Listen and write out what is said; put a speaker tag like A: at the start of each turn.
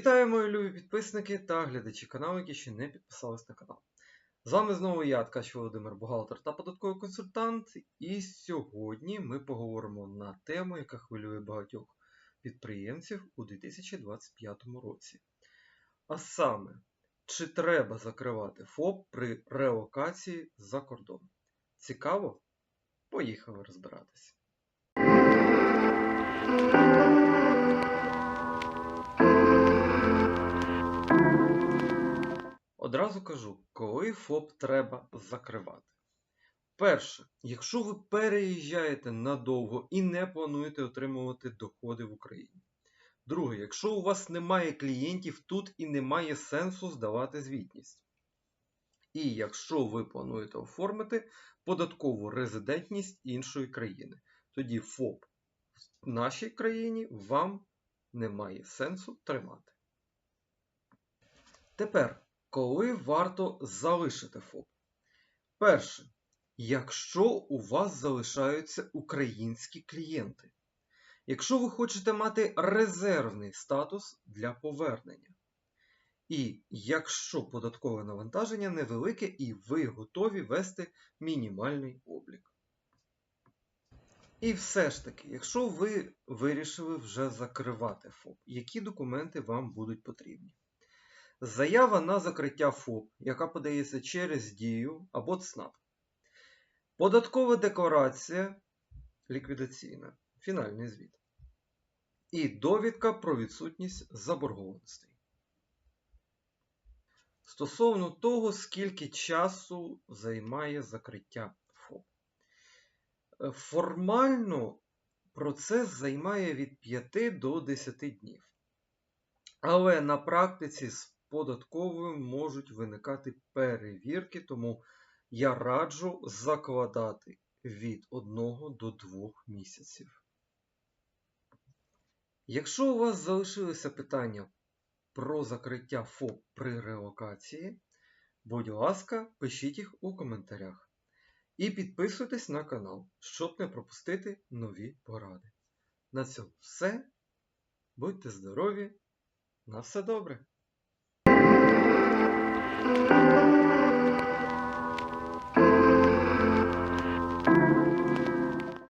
A: Вітаю, мої любі підписники та глядачі каналу, які ще не підписались на канал. З вами знову я, Ткач Володимир, бухгалтер та податковий консультант. І сьогодні ми поговоримо на тему, яка хвилює багатьох підприємців у 2025 році. А саме, чи треба закривати ФОП при релокації за кордон? Цікаво? Поїхали розбиратися. Одразу кажу, коли ФОП треба закривати. Перше, якщо ви переїжджаєте надовго і не плануєте отримувати доходи в Україні. Друге, якщо у вас немає клієнтів тут і немає сенсу здавати звітність. І якщо ви плануєте оформити податкову резидентність іншої країни, тоді ФОП в нашій країні вам немає сенсу тримати. Тепер, коли варто залишити ФОП? Перше, якщо у вас залишаються українські клієнти. Якщо ви хочете мати резервний статус для повернення. І якщо податкове навантаження невелике і ви готові вести мінімальний облік. І все ж таки, якщо ви вирішили вже закривати ФОП, які документи вам будуть потрібні? Заява на закриття ФОП, яка подається через Дію або ЦНАП. Податкова декларація ліквідаційна, фінальний звіт. І довідка про відсутність заборгованостей. Стосовно того, скільки часу займає закриття ФОП. Е, Формально процес займає від 5 до 10 днів. Але на практиці з податковою можуть виникати перевірки, тому я раджу закладати від 1 до 2 місяців. Якщо у вас залишилися питання про закриття ФОП при релокації, будь ласка, пишіть їх у коментарях. І підписуйтесь на канал, щоб не пропустити нові поради. На цьому все. Будьте здорові! На все добре! thank you